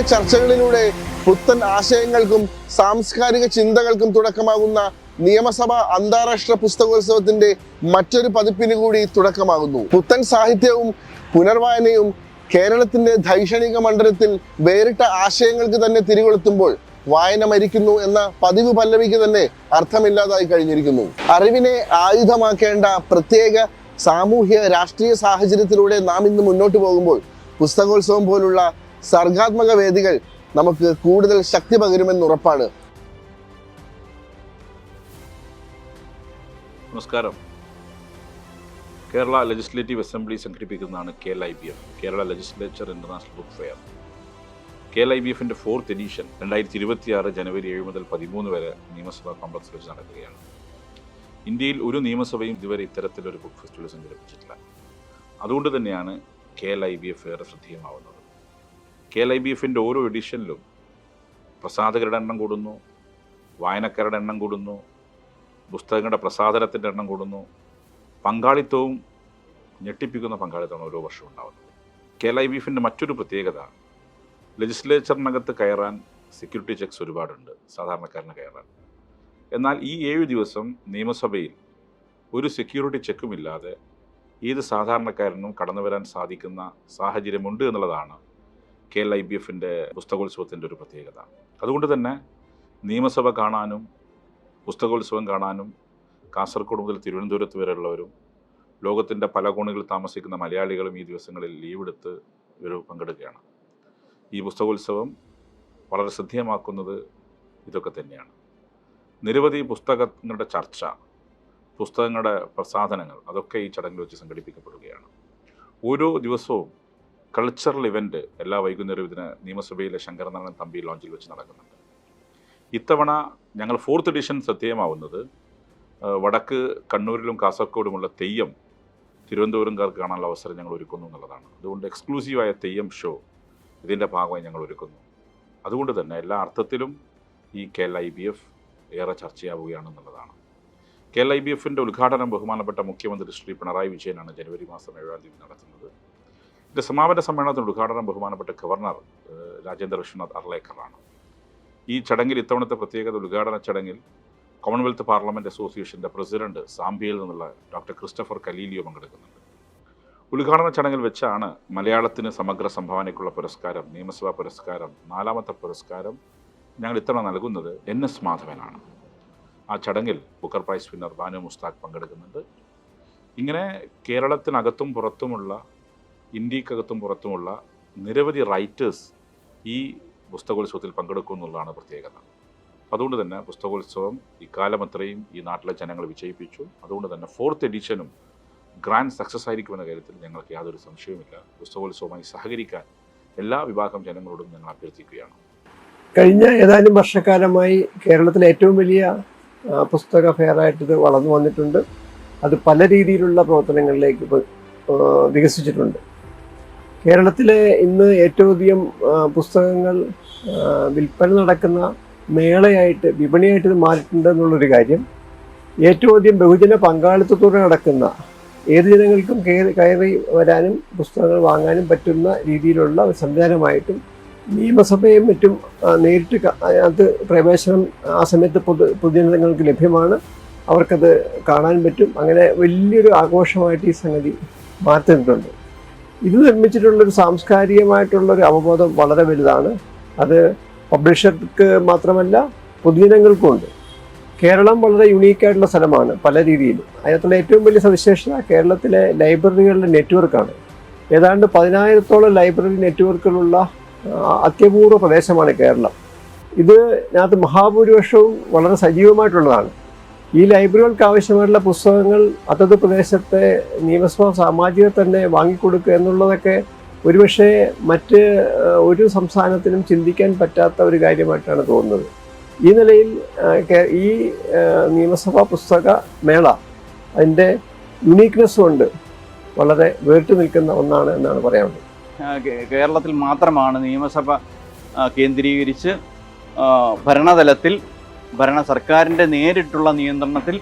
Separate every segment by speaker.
Speaker 1: ആഴമേറിയ ചർച്ചകളിലൂടെ പുത്തൻ ആശയങ്ങൾക്കും സാംസ്കാരിക ചിന്തകൾക്കും തുടക്കമാകുന്ന നിയമസഭ അന്താരാഷ്ട്ര പുസ്തകോത്സവത്തിന്റെ മറ്റൊരു പതിപ്പിന് കൂടി തുടക്കമാകുന്നു. പുത്തൻ സാഹിത്യവും പുനർവായനയും കേരളത്തിന്റെ ധൈഷണിക മണ്ഡലത്തിൽ വേറിട്ട ആശയങ്ങൾക്ക് തന്നെ തിരികൊളുത്തുമ്പോൾ വായന മരിക്കുന്നു എന്ന പതിവ് പല്ലവിക്ക് തന്നെ അർത്ഥമില്ലാതായി കഴിഞ്ഞിരിക്കുന്നു. അറിവിനെ ആയുധമാക്കേണ്ട പ്രത്യേക സാമൂഹ്യ രാഷ്ട്രീയ സാഹചര്യത്തിലൂടെ നാം ഇന്ന് മുന്നോട്ട് പോകുമ്പോൾ പുസ്തകോത്സവം പോലുള്ള സർഗാത്മക വേദികൾ നമുക്ക് കൂടുതൽ ശക്തി പകരുമെന്ന് ഉറപ്പാണ്.
Speaker 2: നമസ്കാരം. Kerala legislative assembly സംഘടിപ്പിക്കുന്നതാണ് K L I B F Kerala legislature international book fair K L I B എഫിന്റെ ഫോർത്ത് എഡീഷൻ രണ്ടായിരത്തി ഇരുപത്തിയാറ് ജനുവരി ഏഴ് മുതൽ പതിമൂന്ന് വരെ നിയമസഭാ കോംപ്ലക്സ് വെച്ച് നടക്കുകയാണ്. ഇന്ത്യയിൽ ഒരു നിയമസഭയും ഇതുവരെ ഇത്തരത്തിലൊരു ബുക്ക് ഫെസ്റ്റിവൽ സംഘടിപ്പിച്ചിട്ടില്ല. അതുകൊണ്ട് തന്നെയാണ് K L I B F ഏറെ ശ്രദ്ധേയമാവുന്നത്. കെ എൽ ഐ ബി എഫിന്റെ ഓരോ എഡിഷനിലും പ്രസാധകരുടെ എണ്ണം കൂടുന്നു വായനക്കാരുടെ എണ്ണം കൂടുന്നു പുസ്തകങ്ങളുടെ പ്രസാധനത്തിന്റെ എണ്ണം കൂടുന്നു. പങ്കാളിത്തവും ഞെട്ടിപ്പിക്കുന്ന പങ്കാളിത്തമാണ് ഓരോ വർഷവും ഉണ്ടാകുന്നത് കെ എൽ ഐ ബി എഫിന്റെ മറ്റൊരു പ്രത്യേകത ലെജിസ്ലേച്ചറിനകത്ത് കയറാൻ സെക്യൂരിറ്റി ചെക്സ് ഒരുപാടുണ്ട് സാധാരണക്കാരന് കയറാൻ. എന്നാൽ ഈ ഏഴ് ദിവസം നിയമസഭയിൽ ഒരു സെക്യൂരിറ്റി ചെക്കുമില്ലാതെ ഏത് സാധാരണക്കാരനും കടന്നു വരാൻ സാധിക്കുന്ന സാഹചര്യമുണ്ട് എന്നുള്ളതാണ് കെ എൽ ഐ ബി എഫിന്റെ പുസ്തകോത്സവത്തിന്റെ ഒരു പ്രത്യേകത. അതുകൊണ്ട് തന്നെ നിയമസഭ കാണാനും പുസ്തകോത്സവം കാണാനും കാസർഗോഡ് മുതൽ തിരുവനന്തപുരത്ത് വരെയുള്ളവരും ലോകത്തിന്റെ പല കോണുകളിൽ താമസിക്കുന്ന മലയാളികളും ഈ ദിവസങ്ങളിൽ ലീവെടുത്ത് ഇവർ പങ്കെടുക്കുകയാണ്. ഈ പുസ്തകോത്സവം വളരെ ശ്രദ്ധേയമാക്കുന്നത് ഇതൊക്കെ തന്നെയാണ്. നിരവധി പുസ്തകങ്ങളുടെ ചർച്ച പുസ്തകങ്ങളുടെ പ്രസാധനങ്ങൾ അതൊക്കെ ഈ ചടങ്ങിൽ വെച്ച് സംഘടിപ്പിക്കപ്പെടുകയാണ്. ഓരോ ദിവസവും കൾച്ചറൽ ഇവന്റ് എല്ലാ വൈകുന്നേരവും ഇതിന് നിയമസഭയിലെ ശങ്കരനാരായണൻ തമ്പി ലോഞ്ചിൽ വെച്ച് നടക്കുന്നുണ്ട്. ഇത്തവണ ഞങ്ങൾ ഫോർത്ത് എഡിഷൻ ശ്രദ്ധേയമാവുന്നത് വടക്ക് കണ്ണൂരിലും കാസർഗോഡുമുള്ള തെയ്യം തിരുവനന്തപുരംകാർക്ക് കാണാനുള്ള അവസരം ഞങ്ങൾ ഒരുക്കുന്നു എന്നുള്ളതാണ്. അതുകൊണ്ട് എക്സ്ക്ലൂസീവായ തെയ്യം ഷോ ഇതിന്റെ ഭാഗമായി ഞങ്ങൾ ഒരുക്കുന്നു. അതുകൊണ്ട് തന്നെ എല്ലാ അർത്ഥത്തിലും ഈ K L I B F ഏറെ ചർച്ചയാവുകയാണെന്നുള്ളതാണ് കെ എൽ ഐ ബി എഫിന്റെ ഉദ്ഘാടനം ബഹുമാനപ്പെട്ട മുഖ്യമന്ത്രി ശ്രീ പിണറായി വിജയനാണ് ജനുവരി മാസം ഏഴാം തീയതി നടത്തുന്നത്. ഇതിന്റെ സമാപന സമ്മേളനത്തിന് ഉദ്ഘാടനം ബഹുമാനപ്പെട്ട ഗവർണർ രാജേന്ദ്ര വിശ്വനാഥ് അർലേക്കറാണ്. ഈ ചടങ്ങിൽ ഇത്തവണത്തെ പ്രത്യേകത ഉദ്ഘാടന ചടങ്ങിൽ കോമൺവെൽത്ത് പാർലമെന്റ് അസോസിയേഷന്റെ പ്രസിഡന്റ് സാംബിയയിൽ നിന്നുള്ള ഡോക്ടർ ക്രിസ്റ്റഫർ കലീലിയോ പങ്കെടുക്കുന്നുണ്ട്. ഉദ്ഘാടന ചടങ്ങിൽ വെച്ചാണ് മലയാളത്തിന് സമഗ്ര സംഭാവനയ്ക്കുള്ള പുരസ്കാരം നിയമസഭാ പുരസ്കാരം നാലാമത്തെ പുരസ്കാരം ഞങ്ങൾ ഇത്തവണ നൽകുന്നത് എൻ എസ് മാധവനാണ്. ആ ചടങ്ങിൽ Booker prize winner Banu Mushtaq പങ്കെടുക്കുന്നുണ്ട്. ഇങ്ങനെ കേരളത്തിനകത്തും പുറത്തുമുള്ള ഇന്ത്യക്കകത്തും പുറത്തുമുള്ള നിരവധി റൈറ്റേഴ്സ് ഈ പുസ്തകോത്സവത്തിൽ പങ്കെടുക്കും എന്നുള്ളതാണ് പ്രത്യേകത. അതുകൊണ്ട് തന്നെ പുസ്തകോത്സവം ഇക്കാലം അത്രയും ഈ നാട്ടിലെ ജനങ്ങൾ വിജയിപ്പിച്ചു. അതുകൊണ്ട് തന്നെ ഫോർത്ത് എഡിഷനും ഗ്രാൻഡ് സക്സസ് ആയിരിക്കുമെന്ന കാര്യത്തിൽ ഞങ്ങൾക്ക് യാതൊരു സംശയവുമില്ല. പുസ്തകോത്സവമായി സഹകരിക്കാൻ എല്ലാ വിഭാഗം ജനങ്ങളോടും ഞങ്ങൾ അഭ്യർത്ഥിക്കുകയാണ്.
Speaker 3: കഴിഞ്ഞ ഏതാനും വർഷക്കാലമായി കേരളത്തിലെ ഏറ്റവും വലിയ പുസ്തക ഫെയറായിട്ട് ഇത് വളർന്നു വന്നിട്ടുണ്ട്. അത് പല രീതിയിലുള്ള പ്രവർത്തനങ്ങളിലേക്ക് വികസിച്ചിട്ടുണ്ട്. കേരളത്തിലെ ഇന്ന് ഏറ്റവും അധികം പുസ്തകങ്ങൾ വിൽപ്പന നടക്കുന്ന മേളയായിട്ട് വിപണിയായിട്ട് ഇത് മാറിയിട്ടുണ്ട് എന്നുള്ളൊരു കാര്യം. ഏറ്റവും അധികം ബഹുജന പങ്കാളിത്തത്തോടെ നടക്കുന്ന ഏത് ജനങ്ങൾക്കും കയറി വരാനും പുസ്തകങ്ങൾ വാങ്ങാനും പറ്റുന്ന രീതിയിലുള്ള സംവിധാനമായിട്ടും നിയമസഭയും മറ്റും നേരിട്ട് അത് പ്രവേശനം ആ സമയത്ത് പൊതു പൊതുജനങ്ങൾക്ക് ലഭ്യമാണ്. അവർക്കത് കാണാൻ പറ്റും. അങ്ങനെ വലിയൊരു ആഘോഷമായിട്ട് ഈ സംഗതി മാറ്റുന്നുണ്ട്. ഇത് നിർമ്മിച്ചിട്ടുള്ളൊരു സാംസ്കാരികമായിട്ടുള്ളൊരു അവബോധം വളരെ വലുതാണ്. അത് പബ്ലിഷർക്ക് മാത്രമല്ല പൊതുജനങ്ങൾക്കും ഉണ്ട് കേരളം വളരെ യുണീക്കായിട്ടുള്ള സ്ഥലമാണ് പല രീതിയിലും. അതിനകത്തുള്ള ഏറ്റവും വലിയ സവിശേഷത കേരളത്തിലെ ലൈബ്രറികളുടെ നെറ്റ്വർക്കാണ്. ഏതാണ്ട് പതിനായിരത്തോളം ലൈബ്രറി നെറ്റ്വർക്കുകളുള്ള അത്യപൂർവ പ്രദേശമാണ് കേരളം. ഇത് ഇതിനകത്ത് മഹാഭൂരിപക്ഷവും വളരെ സജീവമായിട്ടുള്ളതാണ്. ഈ ലൈബ്രറികൾക്ക് ആവശ്യമായിട്ടുള്ള പുസ്തകങ്ങൾ അതത് പ്രദേശത്തെ നിയമസഭാ സാമാജിക തന്നെ വാങ്ങിക്കൊടുക്കുക എന്നുള്ളതൊക്കെ ഒരുപക്ഷെ മറ്റ് ഒരു സംസ്ഥാനത്തിനും ചിന്തിക്കാൻ പറ്റാത്ത ഒരു കാര്യമായിട്ടാണ് തോന്നുന്നത്. ഈ നിലയിൽ ഈ നിയമസഭാ പുസ്തക മേള അതിന്റെ യുണീക്നെസ് കൊണ്ട് വളരെ വേറിട്ട് നിൽക്കുന്ന ഒന്നാണ് എന്നാണ് പറയാനുള്ളത്
Speaker 4: കേരളത്തിൽ മാത്രമാണ് നിയമസഭ കേന്ദ്രീകരിച്ച് ഭരണതലത്തിൽ ഭരണ സർക്കാരിന്റെ നേരിട്ടുള്ള നിയന്ത്രണത്തിൽ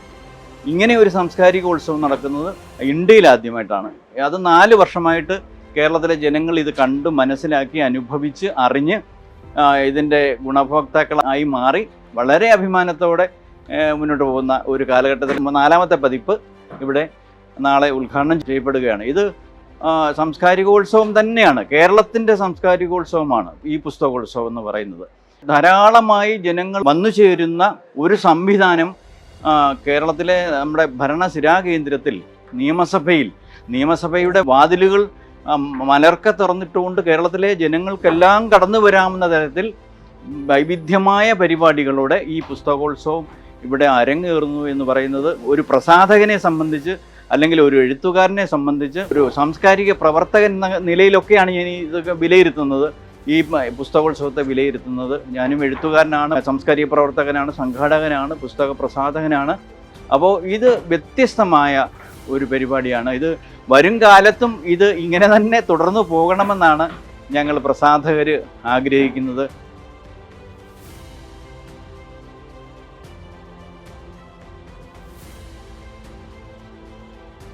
Speaker 4: ഇങ്ങനെ ഒരു സാംസ്കാരിക ഉത്സവം നടക്കുന്നത് ഇന്ത്യയിൽ ആദ്യമായിട്ടാണ്. അത് നാല് വർഷമായിട്ട് കേരളത്തിലെ ജനങ്ങൾ ഇത് കണ്ട് മനസ്സിലാക്കി അനുഭവിച്ച് അറിഞ്ഞ് ഇതിന്റെ ഗുണഭോക്താക്കളായി മാറി വളരെ അഭിമാനത്തോടെ മുന്നോട്ട് പോകുന്ന ഒരു കാലഘട്ടത്തിൽ നാലാമത്തെ പതിപ്പ് ഇവിടെ നാളെ ഉദ്ഘാടനം ചെയ്യപ്പെടുകയാണ്. ഇത് സാംസ്കാരികോത്സവം തന്നെയാണ് കേരളത്തിന്റെ സാംസ്കാരികോത്സവമാണ് ഈ പുസ്തകോത്സവം എന്ന് പറയുന്നത്. ധാരാളമായി ജനങ്ങൾ വന്നു ചേരുന്ന ഒരു സംവിധാനം കേരളത്തിലെ നമ്മുടെ ഭരണസിരാ കേന്ദ്രത്തിൽ നിയമസഭയിൽ നിയമസഭയുടെ വാതിലുകൾ മലർക്ക തുറന്നിട്ടുകൊണ്ട് കേരളത്തിലെ ജനങ്ങൾക്കെല്ലാം കടന്നു വരാവുന്ന തരത്തിൽ വൈവിധ്യമായ പരിപാടികളോടെ ഈ പുസ്തകോത്സവം ഇവിടെ അരങ്ങേറുന്നു എന്ന് പറയുന്നത് ഒരു പ്രസാധകനെ സംബന്ധിച്ച് അല്ലെങ്കിൽ ഒരു എഴുത്തുകാരനെ സംബന്ധിച്ച് ഒരു സാംസ്കാരിക പ്രവർത്തകൻ എന്ന നിലയിലൊക്കെയാണ് ഞാൻ ഇതൊക്കെ വിലയിരുത്തുന്നത്. ഈ പുസ്തകോത്സവത്തെ വിലയിരുത്തുന്നത്. ഞാനും എഴുത്തുകാരനാണ് സാംസ്കാരിക പ്രവർത്തകനാണ് സംഘാടകനാണ് പുസ്തക പ്രസാധകനാണ്. അപ്പോൾ ഇത് വ്യത്യസ്തമായ ഒരു പരിപാടിയാണ്. ഇത് വരും കാലത്തും ഇത് ഇങ്ങനെ തന്നെ തുടർന്നു പോകണമെന്നാണ് ഞങ്ങൾ പ്രസാധകർ ആഗ്രഹിക്കുന്നത്.